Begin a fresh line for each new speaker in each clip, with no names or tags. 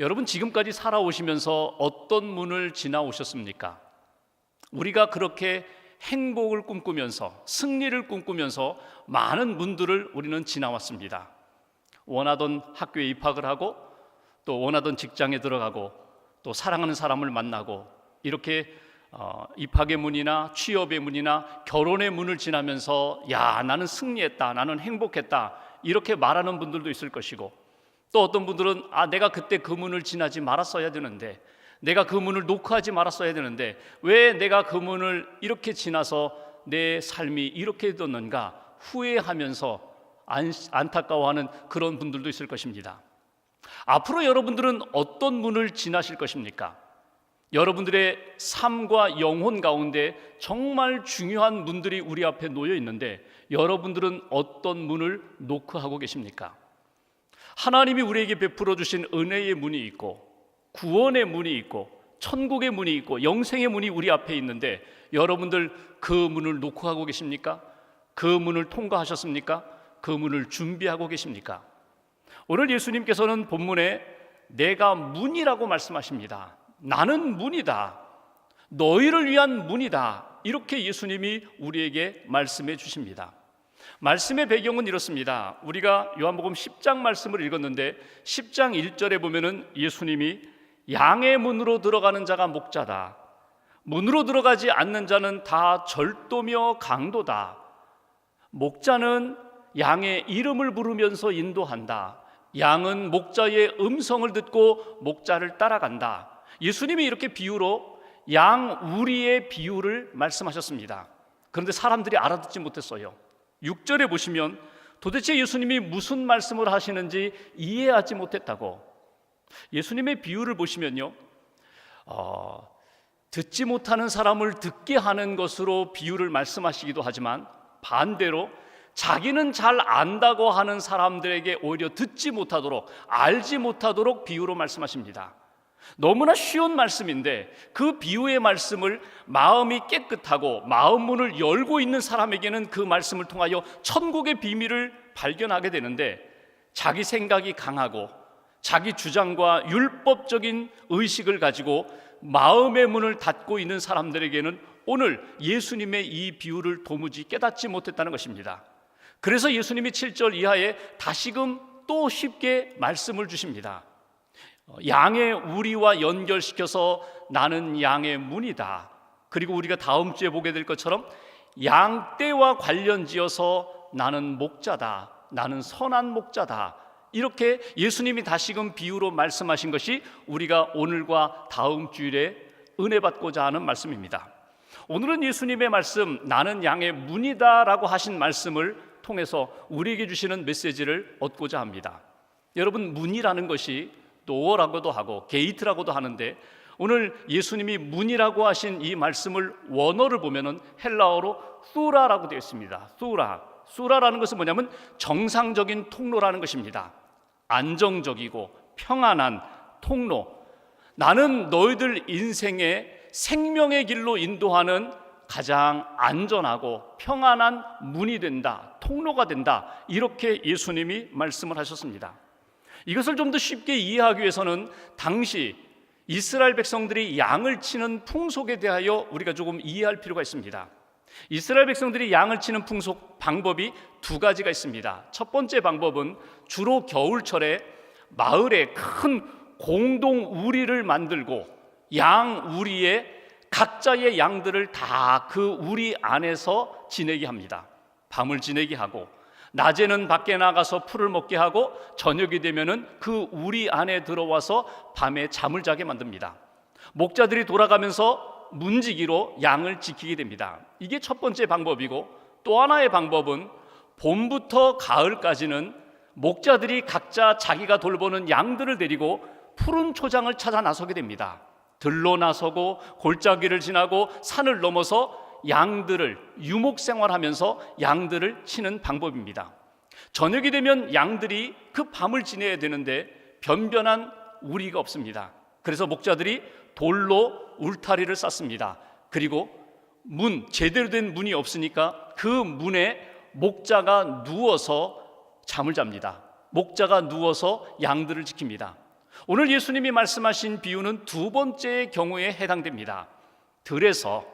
여러분 지금까지 살아오시면서 어떤 문을 지나오셨습니까? 우리가 그렇게 행복을 꿈꾸면서 승리를 꿈꾸면서 많은 문들을 우리는 지나왔습니다. 원하던 학교에 입학을 하고 또 원하던 직장에 들어가고 또 사랑하는 사람을 만나고 이렇게 어, 입학의 문이나 취업의 문이나 결혼의 문을 지나면서 야 나는 승리했다 나는 행복했다 이렇게 말하는 분들도 있을 것이고 또 어떤 분들은 아 내가 그때 그 문을 지나지 말았어야 되는데 내가 그 문을 노크하지 말았어야 되는데 왜 내가 그 문을 이렇게 지나서 내 삶이 이렇게 됐는가 후회하면서 안, 안타까워하는 그런 분들도 있을 것입니다. 앞으로 여러분들은 어떤 문을 지나실 것입니까? 여러분들의 삶과 영혼 가운데 정말 중요한 문들이 우리 앞에 놓여 있는데 여러분들은 어떤 문을 노크하고 계십니까? 하나님이 우리에게 베풀어 주신 은혜의 문이 있고 구원의 문이 있고 천국의 문이 있고 영생의 문이 우리 앞에 있는데 여러분들 그 문을 노크하고 계십니까? 그 문을 통과하셨습니까? 그 문을 준비하고 계십니까? 오늘 예수님께서는 본문에 내가 문이라고 말씀하십니다. 나는 문이다. 너희를 위한 문이다. 이렇게 예수님이 우리에게 말씀해 주십니다. 말씀의 배경은 이렇습니다. 우리가 요한복음 10장 말씀을 읽었는데 10장 1절에 보면은 예수님이 양의 문으로 들어가는 자가 목자다. 문으로 들어가지 않는 자는 다 절도며 강도다. 목자는 양의 이름을 부르면서 인도한다. 양은 목자의 음성을 듣고 목자를 따라간다. 예수님이 이렇게 비유로 양 우리의 비유를 말씀하셨습니다. 그런데 사람들이 알아듣지 못했어요. 6절에 보시면 도대체 예수님이 무슨 말씀을 하시는지 이해하지 못했다고. 예수님의 비유를 보시면요. 어, 듣지 못하는 사람을 듣게 하는 것으로 비유를 말씀하시기도 하지만 반대로 자기는 잘 안다고 하는 사람들에게 오히려 듣지 못하도록 알지 못하도록 비유로 말씀하십니다. 너무나 쉬운 말씀인데 그 비유의 말씀을 마음이 깨끗하고 마음 문을 열고 있는 사람에게는 그 말씀을 통하여 천국의 비밀을 발견하게 되는데 자기 생각이 강하고 자기 주장과 율법적인 의식을 가지고 마음의 문을 닫고 있는 사람들에게는 오늘 예수님의 이 비유를 도무지 깨닫지 못했다는 것입니다. 그래서 예수님이 7절 이하에 다시금 또 쉽게 말씀을 주십니다. 양의 우리와 연결시켜서 나는 양의 문이다. 그리고 우리가 다음 주에 보게 될 것처럼 양 떼와 관련지어서 나는 목자다. 나는 선한 목자다. 이렇게 예수님이 다시금 비유로 말씀하신 것이 우리가 오늘과 다음 주일에 은혜 받고자 하는 말씀입니다. 오늘은 예수님의 말씀 나는 양의 문이다라고 하신 말씀을 통해서 우리에게 주시는 메시지를 얻고자 합니다. 여러분 문이라는 것이 도어라고도 하고 게이트라고도 하는데 오늘 예수님이 문이라고 하신 이 말씀을 원어를 보면은 헬라어로 수라라고 되어 있습니다. 수라. 수라라는 것은 뭐냐면 정상적인 통로라는 것입니다. 안정적이고 평안한 통로. 나는 너희들 인생의 생명의 길로 인도하는 가장 안전하고 평안한 문이 된다. 통로가 된다. 이렇게 예수님이 말씀을 하셨습니다. 이것을 좀 더 쉽게 이해하기 위해서는 당시 이스라엘 백성들이 양을 치는 풍속에 대하여 우리가 조금 이해할 필요가 있습니다. 이스라엘 백성들이 양을 치는 풍속 방법이 두 가지가 있습니다. 첫 번째 방법은 주로 겨울철에 마을에 큰 공동 우리를 만들고 양 우리에 각자의 양들을 다 그 우리 안에서 지내게 합니다. 밤을 지내게 하고 낮에는 밖에 나가서 풀을 먹게 하고 저녁이 되면은 그 우리 안에 들어와서 밤에 잠을 자게 만듭니다. 목자들이 돌아가면서 문지기로 양을 지키게 됩니다. 이게 첫 번째 방법이고 또 하나의 방법은 봄부터 가을까지는 목자들이 각자 자기가 돌보는 양들을 데리고 푸른 초장을 찾아 나서게 됩니다. 들로 나서고 골짜기를 지나고 산을 넘어서 양들을 유목 생활하면서 양들을 치는 방법입니다. 저녁이 되면 양들이 그 밤을 지내야 되는데 변변한 우리가 없습니다. 그래서 목자들이 돌로 울타리를 쌓습니다. 그리고 문 제대로 된 문이 없으니까 그 문에 목자가 누워서 잠을 잡니다. 목자가 누워서 양들을 지킵니다. 오늘 예수님이 말씀하신 비유는 두 번째 경우에 해당됩니다. 들에서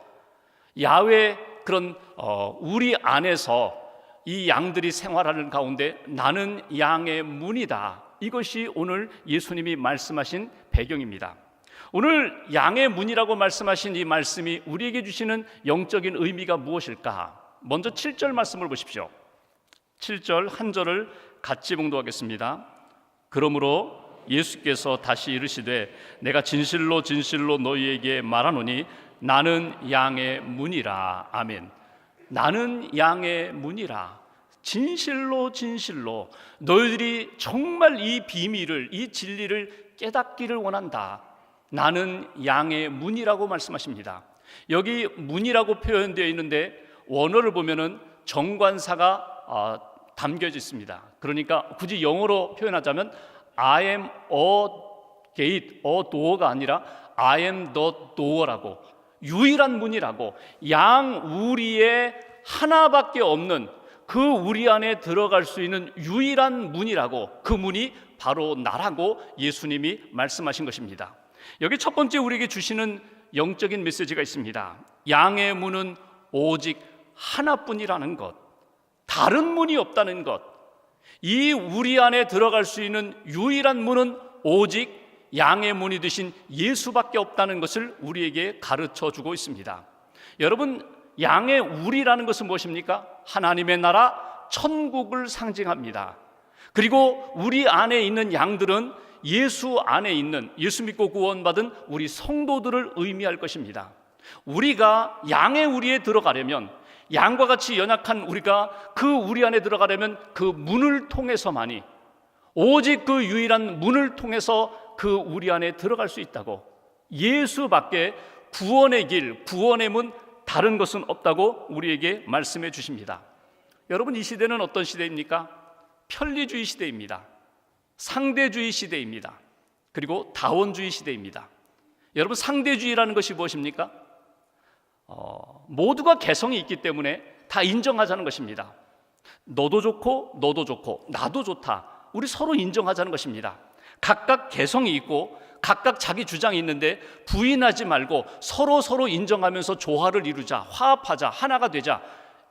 야외 그런 어, 우리 안에서 이 양들이 생활하는 가운데 나는 양의 문이다. 이것이 오늘 예수님이 말씀하신 배경입니다. 오늘 양의 문이라고 말씀하신 이 말씀이 우리에게 주시는 영적인 의미가 무엇일까? 먼저 7절 말씀을 보십시오. 7절 한 절을 같이 봉독하겠습니다. 그러므로 예수께서 다시 이르시되 내가 진실로 진실로 너희에게 말하노니 나는 양의 문이라. 아멘. 나는 양의 문이라. 진실로 진실로 너희들이 정말 이 비밀을 이 진리를 깨닫기를 원한다. 나는 양의 문이라고 말씀하십니다. 여기 문이라고 표현되어 있는데 원어를 보면은 정관사가 어, 담겨져 있습니다. 그러니까 굳이 영어로 표현하자면 I am a gate, a door가 아니라 I am the door라고 유일한 문이라고 양 우리에 하나밖에 없는 그 우리 안에 들어갈 수 있는 유일한 문이라고 그 문이 바로 나라고 예수님이 말씀하신 것입니다. 여기 첫 번째 우리에게 주시는 영적인 메시지가 있습니다. 양의 문은 오직 하나뿐이라는 것. 다른 문이 없다는 것. 이 우리 안에 들어갈 수 있는 유일한 문은 오직 양의 문이 되신 예수밖에 없다는 것을 우리에게 가르쳐 주고 있습니다. 여러분, 양의 우리라는 것은 무엇입니까? 하나님의 나라, 천국을 상징합니다. 그리고 우리 안에 있는 양들은 예수 안에 있는 예수 믿고 구원받은 우리 성도들을 의미할 것입니다. 우리가 양의 우리에 들어가려면 양과 같이 연약한 우리가 그 우리 안에 들어가려면 그 문을 통해서만이 오직 그 유일한 문을 통해서 그 우리 안에 들어갈 수 있다고 예수밖에 구원의 길, 구원의 문 다른 것은 없다고 우리에게 말씀해 주십니다. 여러분 이 시대는 어떤 시대입니까? 편리주의 시대입니다. 상대주의 시대입니다. 그리고 다원주의 시대입니다. 여러분 상대주의라는 것이 무엇입니까? 어, 모두가 개성이 있기 때문에 다 인정하자는 것입니다. 너도 좋고 너도 좋고 나도 좋다. 우리 서로 인정하자는 것입니다. 각각 개성이 있고 각각 자기 주장이 있는데 부인하지 말고 서로 서로 인정하면서 조화를 이루자, 화합하자, 하나가 되자.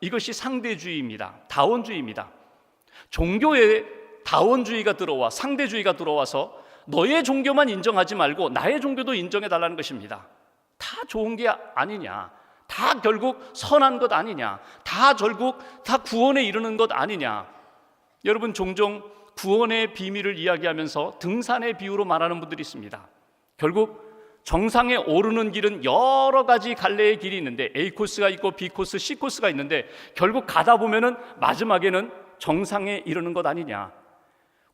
이것이 상대주의입니다. 다원주의입니다. 종교에 다원주의가 들어와 상대주의가 들어와서 너의 종교만 인정하지 말고 나의 종교도 인정해 달라는 것입니다. 다 좋은 게 아니냐. 다 결국 선한 것 아니냐. 다 결국 다 구원에 이르는 것 아니냐. 여러분 종종 구원의 비밀을 이야기하면서 등산의 비유로 말하는 분들이 있습니다. 결국 정상에 오르는 길은 여러 가지 갈래의 길이 있는데 A 코스가 있고 B 코스, C 코스가 있는데 결국 가다 보면은 마지막에는 정상에 이르는 것 아니냐.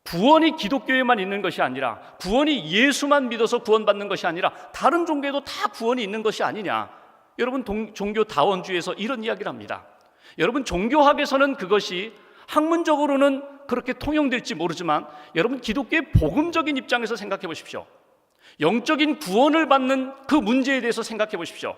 구원이 기독교에만 있는 것이 아니라 구원이 예수만 믿어서 구원받는 것이 아니라 다른 종교에도 다 구원이 있는 것이 아니냐. 여러분 동, 종교 다원주의에서 이런 이야기를 합니다. 여러분 종교학에서는 그것이 학문적으로는 그렇게 통용될지 모르지만 여러분 기독교의 복음적인 입장에서 생각해 보십시오. 영적인 구원을 받는 그 문제에 대해서 생각해 보십시오.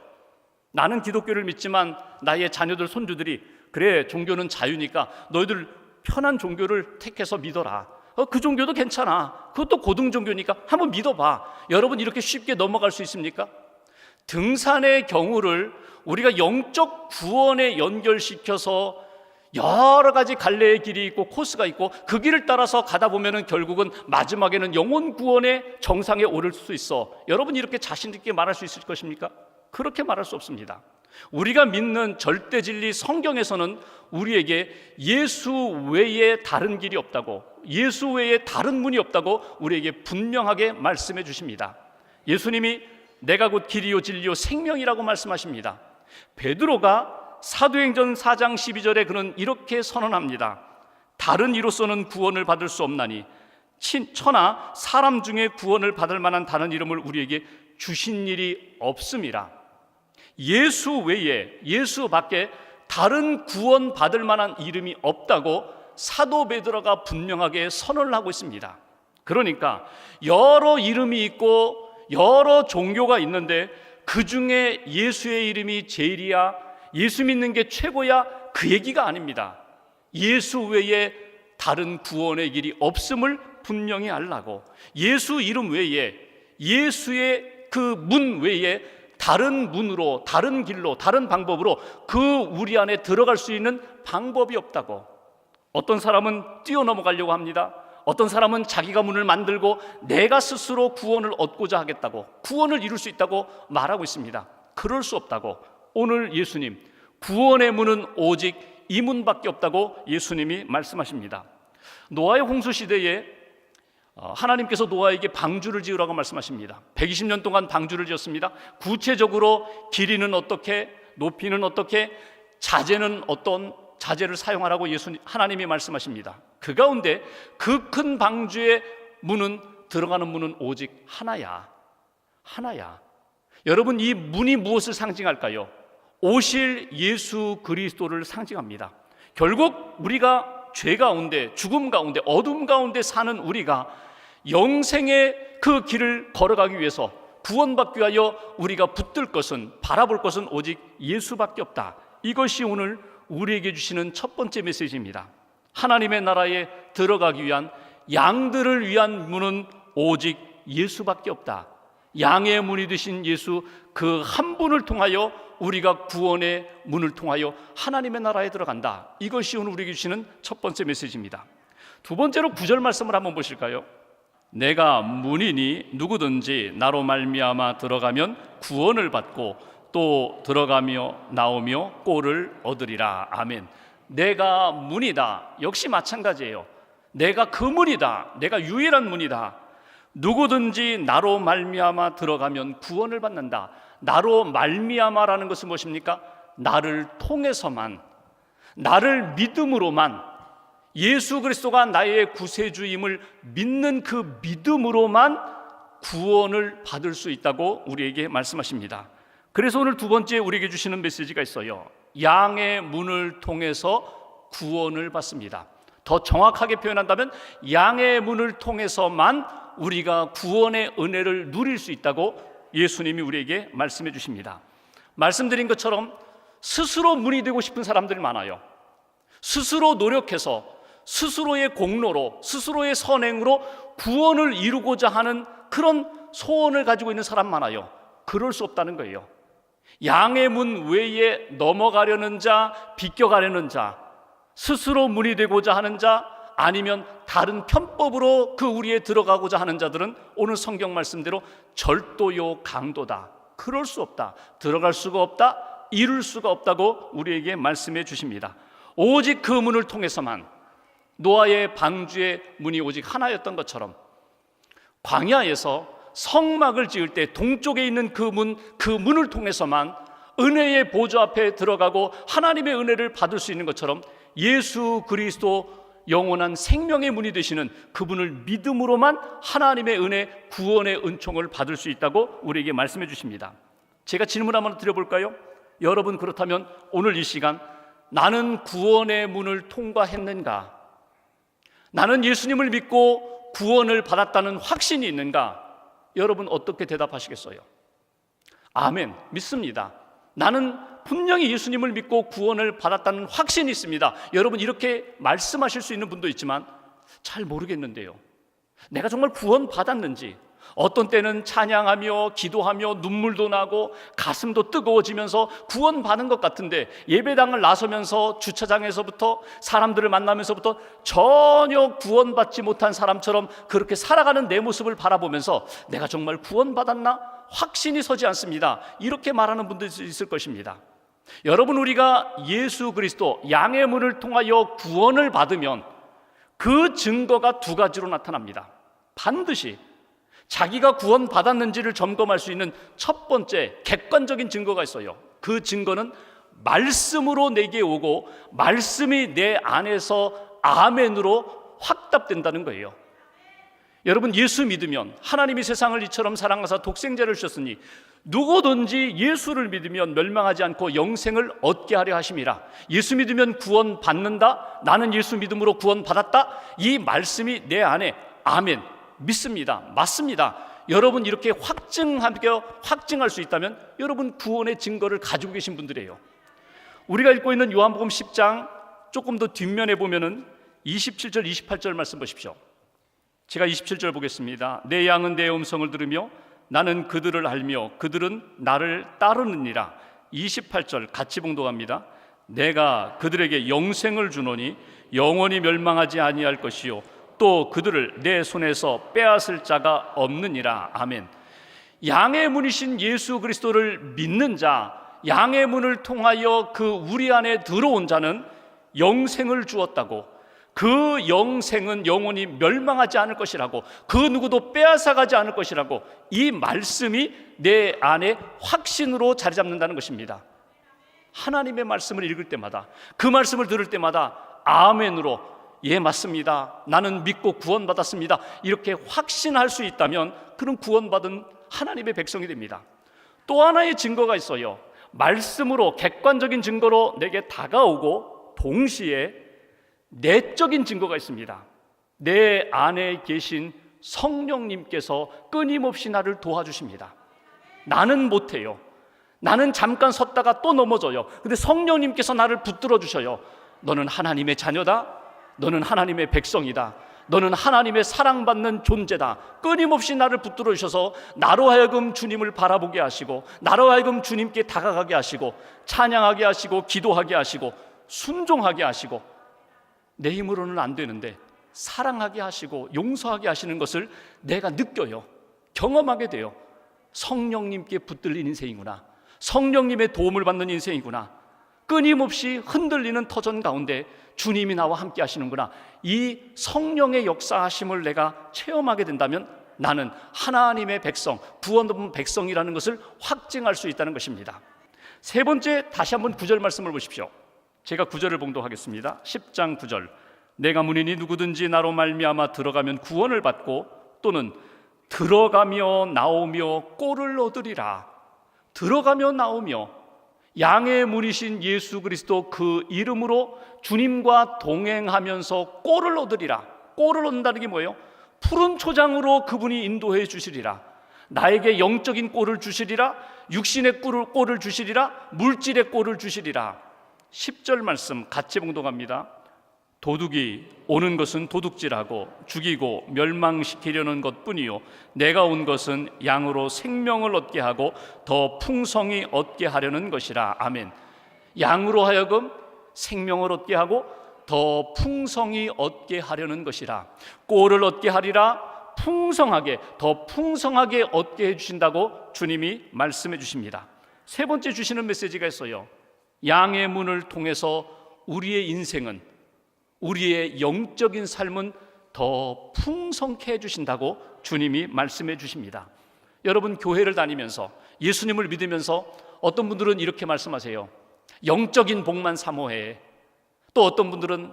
나는 기독교를 믿지만 나의 자녀들 손주들이 그래 종교는 자유니까 너희들 편한 종교를 택해서 믿어라. 어, 그 종교도 괜찮아. 그것도 고등 종교니까 한번 믿어봐. 여러분 이렇게 쉽게 넘어갈 수 있습니까? 등산의 경우를 우리가 영적 구원에 연결시켜서 여러 가지 갈래의 길이 있고 코스가 있고 그 길을 따라서 가다 보면은 결국은 마지막에는 영혼 구원의 정상에 오를 수 있어. 여러분 이렇게 자신 있게 말할 수 있을 것입니까? 그렇게 말할 수 없습니다. 우리가 믿는 절대 진리 성경에서는 우리에게 예수 외에 다른 길이 없다고, 예수 외에 다른 문이 없다고 우리에게 분명하게 말씀해 주십니다. 예수님이 내가 곧 길이요 진리요 생명이라고 말씀하십니다. 베드로가 사도행전 4장 12절에 그는 이렇게 선언합니다. 다른 이로서는 구원을 받을 수 없나니 천하 사람 중에 구원을 받을 만한 다른 이름을 우리에게 주신 일이 없음이라. 예수 외에 예수 밖에 다른 구원 받을 만한 이름이 없다고 사도 베드로가 분명하게 선언을 하고 있습니다. 그러니까 여러 이름이 있고 여러 종교가 있는데 그 중에 예수의 이름이 제일이야 예수 믿는 게 최고야 그 얘기가 아닙니다. 예수 외에 다른 구원의 길이 없음을 분명히 알라고 예수 이름 외에 예수의 그 문 외에 다른 문으로 다른 길로 다른 방법으로 그 우리 안에 들어갈 수 있는 방법이 없다고 어떤 사람은 뛰어넘어가려고 합니다. 어떤 사람은 자기가 문을 만들고 내가 스스로 구원을 얻고자 하겠다고 구원을 이룰 수 있다고 말하고 있습니다. 그럴 수 없다고 오늘 예수님 구원의 문은 오직 이 문밖에 없다고 예수님이 말씀하십니다. 노아의 홍수 시대에 어, 하나님께서 노아에게 방주를 지으라고 말씀하십니다. 120년 동안 방주를 지었습니다. 구체적으로 길이는 어떻게, 높이는 어떻게, 자재는 어떤 자재를 사용하라고 예수님 하나님이 말씀하십니다. 그 가운데 그 큰 방주의 문은 들어가는 문은 오직 하나야. 하나야. 여러분 이 문이 무엇을 상징할까요? 오실 예수 그리스도를 상징합니다. 결국 우리가 죄 가운데 죽음 가운데 어둠 가운데 사는 우리가 영생의 그 길을 걸어가기 위해서 구원받기 위하여 우리가 붙들 것은 바라볼 것은 오직 예수밖에 없다. 이것이 오늘 우리에게 주시는 첫 번째 메시지입니다. 하나님의 나라에 들어가기 위한 양들을 위한 문은 오직 예수밖에 없다. 양의 문이 되신 예수 그 한 분을 통하여 우리가 구원의 문을 통하여 하나님의 나라에 들어간다. 이것이 오늘 우리에게 주시는 첫 번째 메시지입니다. 두 번째로 구절 말씀을 한번 보실까요? 내가 문이니 누구든지 나로 말미암아 들어가면 구원을 받고 또 들어가며 나오며 꼴을 얻으리라. 아멘. 내가 문이다. 역시 마찬가지예요. 내가 그 문이다. 내가 유일한 문이다. 누구든지 나로 말미암아 들어가면 구원을 받는다. 나로 말미암아라는 것은 무엇입니까? 나를 통해서만 나를 믿음으로만 예수 그리스도가 나의 구세주임을 믿는 그 믿음으로만 구원을 받을 수 있다고 우리에게 말씀하십니다. 그래서 오늘 두 번째 우리에게 주시는 메시지가 있어요. 양의 문을 통해서 구원을 받습니다. 더 정확하게 표현한다면 양의 문을 통해서만 우리가 구원의 은혜를 누릴 수 있다고 예수님이 우리에게 말씀해 주십니다. 말씀드린 것처럼 스스로 문이 되고 싶은 사람들이 많아요. 스스로 노력해서 스스로의 공로로 스스로의 선행으로 구원을 이루고자 하는 그런 소원을 가지고 있는 사람 많아요. 그럴 수 없다는 거예요. 양의 문 외에 넘어가려는 자, 비껴가려는 자, 스스로 문이 되고자 하는 자, 아니면 다른 편법으로 그 우리에 들어가고자 하는 자들은 오늘 성경 말씀대로 절도요 강도다. 그럴 수 없다. 들어갈 수가 없다. 이룰 수가 없다고 우리에게 말씀해 주십니다. 오직 그 문을 통해서만 노아의 방주의 문이 오직 하나였던 것처럼 광야에서 성막을 지을 때 동쪽에 있는 그 문, 그 문을 통해서만 은혜의 보좌 앞에 들어가고 하나님의 은혜를 받을 수 있는 것처럼 예수 그리스도 영원한 생명의 문이 되시는 그분을 믿음으로만 하나님의 은혜, 구원의 은총을 받을 수 있다고 우리에게 말씀해 주십니다. 제가 질문 한번 드려볼까요? 여러분 그렇다면 오늘 이 시간 나는 구원의 문을 통과했는가? 나는 예수님을 믿고 구원을 받았다는 확신이 있는가? 여러분 어떻게 대답하시겠어요? 아멘. 믿습니다. 나는 분명히 예수님을 믿고 구원을 받았다는 확신이 있습니다. 여러분 이렇게 말씀하실 수 있는 분도 있지만 잘 모르겠는데요. 내가 정말 구원 받았는지 어떤 때는 찬양하며 기도하며 눈물도 나고 가슴도 뜨거워지면서 구원 받은 것 같은데 예배당을 나서면서 주차장에서부터 사람들을 만나면서부터 전혀 구원받지 못한 사람처럼 그렇게 살아가는 내 모습을 바라보면서 내가 정말 구원받았나 확신이 서지 않습니다. 이렇게 말하는 분들이 있을 것입니다. 여러분 우리가 예수 그리스도 양의 문을 통하여 구원을 받으면 그 증거가 두 가지로 나타납니다. 반드시 자기가 구원 받았는지를 점검할 수 있는 첫 번째 객관적인 증거가 있어요. 그 증거는 말씀으로 내게 오고 말씀이 내 안에서 아멘으로 확답된다는 거예요. 여러분 예수 믿으면 하나님이 세상을 이처럼 사랑하사 독생자를 주셨으니 누구든지 예수를 믿으면 멸망하지 않고 영생을 얻게 하려 하심이라. 예수 믿으면 구원 받는다. 나는 예수 믿음으로 구원 받았다. 이 말씀이 내 안에 아멘 믿습니다. 맞습니다. 여러분 이렇게 확증하게 확증할 수 있다면 여러분 구원의 증거를 가지고 계신 분들이에요. 우리가 읽고 있는 요한복음 10장 조금 더 뒷면에 보면은 27절 28절 말씀 보십시오. 제가 27절 보겠습니다. 내 양은 내 음성을 들으며 나는 그들을 알며 그들은 나를 따르느니라. 28절 같이 봉독합니다. 내가 그들에게 영생을 주노니 영원히 멸망하지 아니할 것이요 또 그들을 내 손에서 빼앗을 자가 없느니라. 아멘. 양의 문이신 예수 그리스도를 믿는 자, 양의 문을 통하여 그 우리 안에 들어온 자는 영생을 주었다고 그 영생은 영원히 멸망하지 않을 것이라고 그 누구도 빼앗아가지 않을 것이라고 이 말씀이 내 안에 확신으로 자리 잡는다는 것입니다. 하나님의 말씀을 읽을 때마다 그 말씀을 들을 때마다 아멘으로 예 맞습니다. 나는 믿고 구원받았습니다. 이렇게 확신할 수 있다면 그는 구원받은 하나님의 백성이 됩니다. 또 하나의 증거가 있어요. 말씀으로 객관적인 증거로 내게 다가오고 동시에 내적인 증거가 있습니다. 내 안에 계신 성령님께서 끊임없이 나를 도와주십니다. 나는 못해요. 나는 잠깐 섰다가 또 넘어져요. 근데 성령님께서 나를 붙들어 주셔요. 너는 하나님의 자녀다. 너는 하나님의 백성이다. 너는 하나님의 사랑받는 존재다. 끊임없이 나를 붙들어 주셔서 나로 하여금 주님을 바라보게 하시고 나로 하여금 주님께 다가가게 하시고 찬양하게 하시고 기도하게 하시고 순종하게 하시고 내 힘으로는 안 되는데 사랑하게 하시고 용서하게 하시는 것을 내가 느껴요. 경험하게 돼요. 성령님께 붙들린 인생이구나. 성령님의 도움을 받는 인생이구나. 끊임없이 흔들리는 터전 가운데 주님이 나와 함께 하시는구나. 이 성령의 역사하심을 내가 체험하게 된다면 나는 하나님의 백성, 구원받은 백성이라는 것을 확증할 수 있다는 것입니다. 세 번째 다시 한번 구절 말씀을 보십시오. 제가 구절을 봉독하겠습니다. 10장 9절. 내가 문이니 누구든지 나로 말미암아 들어가면 구원을 받고 또는 들어가며 나오며 꼴을 얻으리라. 들어가며 나오며 양의 문이신 예수 그리스도 그 이름으로 주님과 동행하면서 꼴을 얻으리라. 꼴을 얻는다는 게 뭐예요? 푸른 초장으로 그분이 인도해 주시리라. 나에게 영적인 꼴을 주시리라. 육신의 꼴을, 주시리라. 물질의 꼴을 주시리라. 10절 말씀 같이 봉독합니다. 도둑이 오는 것은 도둑질하고 죽이고 멸망시키려는 것뿐이요 내가 온 것은 양으로 생명을 얻게 하고 더 풍성히 얻게 하려는 것이라 아멘. 양으로 하여금 생명을 얻게 하고 더 풍성히 얻게 하려는 것이라 꼴을 얻게 하리라 풍성하게 더 풍성하게 얻게 해 주신다고 주님이 말씀해 주십니다. 세 번째 주시는 메시지가 있어요. 양의 문을 통해서 우리의 인생은 우리의 영적인 삶은 더 풍성케 해 주신다고 주님이 말씀해 주십니다. 여러분, 교회를 다니면서 예수님을 믿으면서 어떤 분들은 이렇게 말씀하세요. 영적인 복만 사모해. 또 어떤 분들은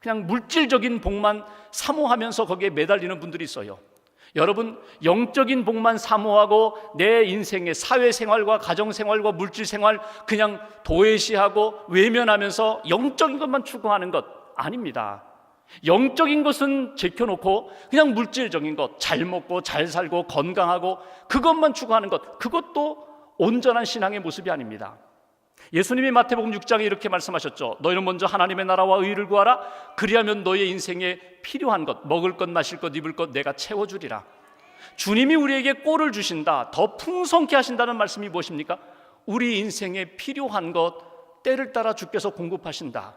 그냥 물질적인 복만 사모하면서 거기에 매달리는 분들이 있어요. 여러분, 영적인 복만 사모하고 내 인생의 사회생활과 가정생활과 물질생활 그냥 도외시하고 외면하면서 영적인 것만 추구하는 것 아닙니다. 영적인 것은 제껴놓고 그냥 물질적인 것, 잘 먹고 잘 살고 건강하고 그것만 추구하는 것, 그것도 온전한 신앙의 모습이 아닙니다. 예수님이 마태복음 6장에 이렇게 말씀하셨죠. 너희는 먼저 하나님의 나라와 의를 구하라. 그리하면 너의 인생에 필요한 것, 먹을 것, 마실 것, 입을 것 내가 채워주리라. 주님이 우리에게 꼴을 주신다. 더 풍성케 하신다는 말씀이 무엇입니까? 우리 인생에 필요한 것, 때를 따라 주께서 공급하신다.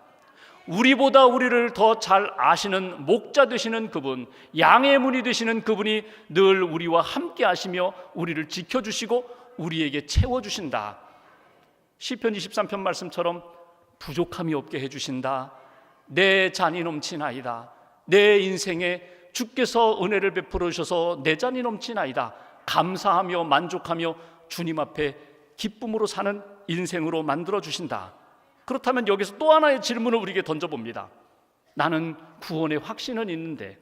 우리보다 우리를 더 잘 아시는 목자 되시는 그분, 양의 문이 되시는 그분이 늘 우리와 함께 하시며 우리를 지켜주시고 우리에게 채워주신다. 시편 23편 말씀처럼 부족함이 없게 해 주신다. 내 잔이 넘치나이다. 내 인생에 주께서 은혜를 베풀어 주셔서 내 잔이 넘치나이다. 감사하며 만족하며 주님 앞에 기쁨으로 사는 인생으로 만들어 주신다. 그렇다면 여기서 또 하나의 질문을 우리에게 던져봅니다. 나는 구원의 확신은 있는데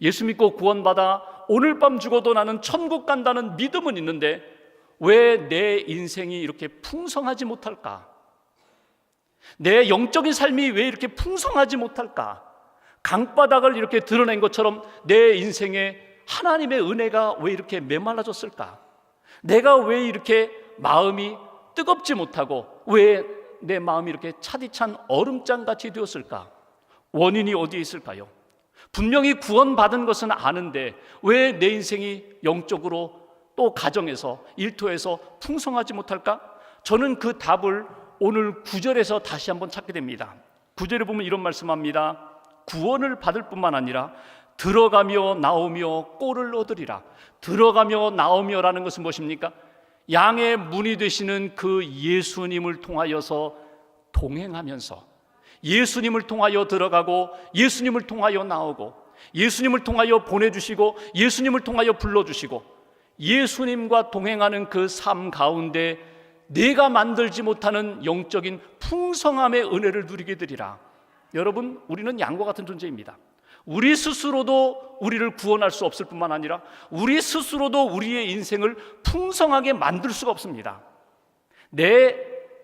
예수 믿고 구원받아 오늘 밤 죽어도 나는 천국 간다는 믿음은 있는데 왜 내 인생이 이렇게 풍성하지 못할까? 내 영적인 삶이 왜 이렇게 풍성하지 못할까? 강바닥을 이렇게 드러낸 것처럼 내 인생에 하나님의 은혜가 왜 이렇게 메말라졌을까? 내가 왜 이렇게 마음이 뜨겁지 못하고 왜 내 마음이 이렇게 차디찬 얼음장 같이 되었을까? 원인이 어디에 있을까요? 분명히 구원받은 것은 아는데 왜 내 인생이 영적으로 또 가정에서 일터에서 풍성하지 못할까? 저는 그 답을 오늘 구절에서 다시 한번 찾게 됩니다. 구절에 보면 이런 말씀합니다. 구원을 받을 뿐만 아니라 들어가며 나오며 꼴을 얻으리라. 들어가며 나오며라는 것은 무엇입니까? 양의 문이 되시는 그 예수님을 통하여서 동행하면서 예수님을 통하여 들어가고 예수님을 통하여 나오고 예수님을 통하여 보내주시고 예수님을 통하여 불러주시고 예수님과 동행하는 그 삶 가운데 내가 만들지 못하는 영적인 풍성함의 은혜를 누리게 되리라. 여러분, 우리는 양과 같은 존재입니다. 우리 스스로도 우리를 구원할 수 없을 뿐만 아니라 우리 스스로도 우리의 인생을 풍성하게 만들 수가 없습니다. 내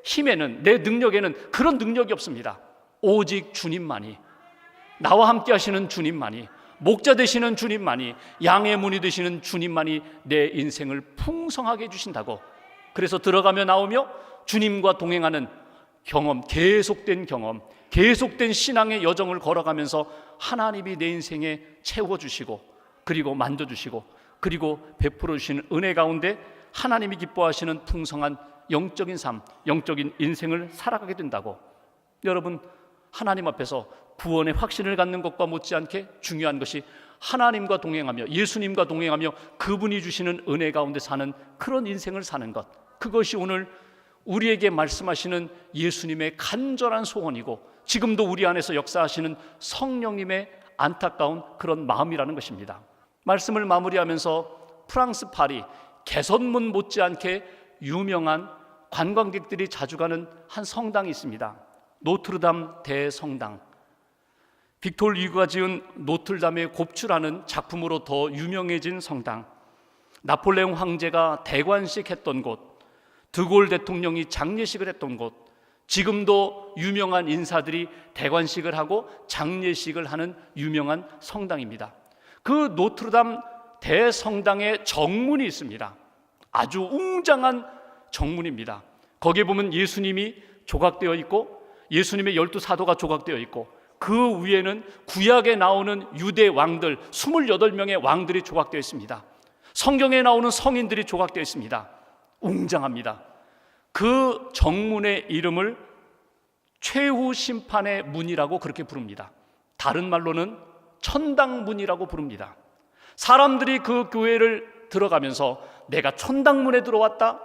힘에는, 내 능력에는 그런 능력이 없습니다. 오직 주님만이, 나와 함께 하시는 주님만이, 목자 되시는 주님만이, 양의 문이 되시는 주님만이 내 인생을 풍성하게 해주신다고. 그래서 들어가며 나오며 주님과 동행하는 경험, 계속된 경험, 계속된 신앙의 여정을 걸어가면서 하나님이 내 인생에 채워주시고 그리고 만져주시고 그리고 베풀어 주시는 은혜 가운데 하나님이 기뻐하시는 풍성한 영적인 삶, 영적인 인생을 살아가게 된다고. 여러분, 하나님 앞에서 구원의 확신을 갖는 것과 못지않게 중요한 것이 하나님과 동행하며 예수님과 동행하며 그분이 주시는 은혜 가운데 사는 그런 인생을 사는 것. 그것이 오늘 우리에게 말씀하시는 예수님의 간절한 소원이고 지금도 우리 안에서 역사하시는 성령님의 안타까운 그런 마음이라는 것입니다. 말씀을 마무리하면서 프랑스 파리 개선문 못지않게 유명한 관광객들이 자주 가는 한 성당이 있습니다. 노트르담 대성당. 빅톨 리그가 지은 노틀담의 곱추라는 작품으로 더 유명해진 성당. 나폴레옹 황제가 대관식 했던 곳. 드골 대통령이 장례식을 했던 곳. 지금도 유명한 인사들이 대관식을 하고 장례식을 하는 유명한 성당입니다. 그 노트르담 대성당에 정문이 있습니다. 아주 웅장한 정문입니다. 거기에 보면 예수님이 조각되어 있고 예수님의 열두 사도가 조각되어 있고 그 위에는 구약에 나오는 유대 왕들 28명의 왕들이 조각되어 있습니다. 성경에 나오는 성인들이 조각되어 있습니다. 웅장합니다. 그 정문의 이름을 최후 심판의 문이라고 그렇게 부릅니다. 다른 말로는 천당문이라고 부릅니다. 사람들이 그 교회를 들어가면서 내가 천당문에 들어왔다.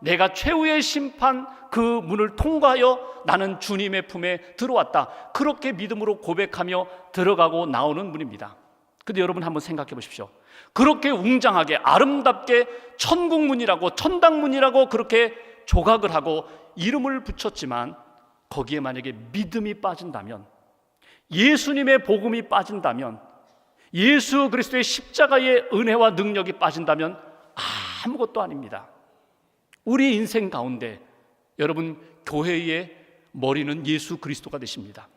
내가 최후의 심판 그 문을 통과하여 나는 주님의 품에 들어왔다. 그렇게 믿음으로 고백하며 들어가고 나오는 문입니다. 근데 여러분 한번 생각해 보십시오. 그렇게 웅장하게 아름답게 천국 문이라고 천당 문이라고 그렇게 조각을 하고 이름을 붙였지만 거기에 만약에 믿음이 빠진다면 예수님의 복음이 빠진다면 예수 그리스도의 십자가의 은혜와 능력이 빠진다면 아무것도 아닙니다. 우리 인생 가운데 여러분 교회의 머리는 예수 그리스도가 되십니다.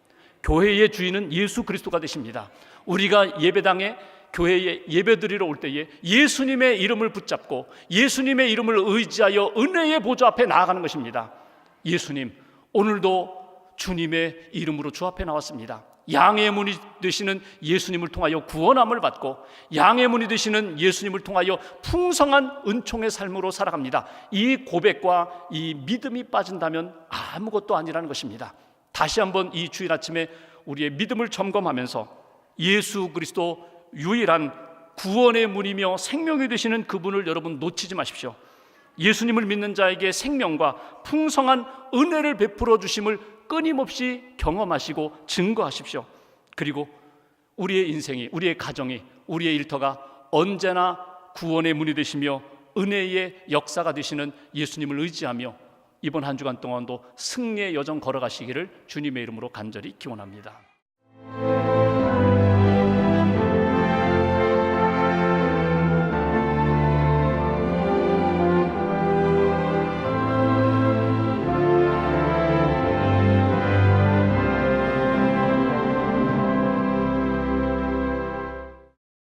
교회의 주인은 예수 그리스도가 되십니다. 우리가 예배당에 교회에 예배드리러 올 때에 예수님의 이름을 붙잡고 예수님의 이름을 의지하여 은혜의 보좌 앞에 나아가는 것입니다. 예수님, 오늘도 주님의 이름으로 주 앞에 나왔습니다. 양의 문이 되시는 예수님을 통하여 구원함을 받고 양의 문이 되시는 예수님을 통하여 풍성한 은총의 삶으로 살아갑니다. 이 고백과 이 믿음이 빠진다면 아무것도 아니라는 것입니다. 다시 한번 이 주일 아침에 우리의 믿음을 점검하면서 예수 그리스도 유일한 구원의 문이며 생명이 되시는 그분을 여러분 놓치지 마십시오. 예수님을 믿는 자에게 생명과 풍성한 은혜를 베풀어 주심을 끊임없이 경험하시고 증거하십시오. 그리고 우리의 인생이, 우리의 가정이, 우리의 일터가 언제나 구원의 문이 되시며 은혜의 역사가 되시는 예수님을 의지하며 이번 한 주간 동안도 승리의 여정 걸어가시기를 주님의 이름으로 간절히 기원합니다.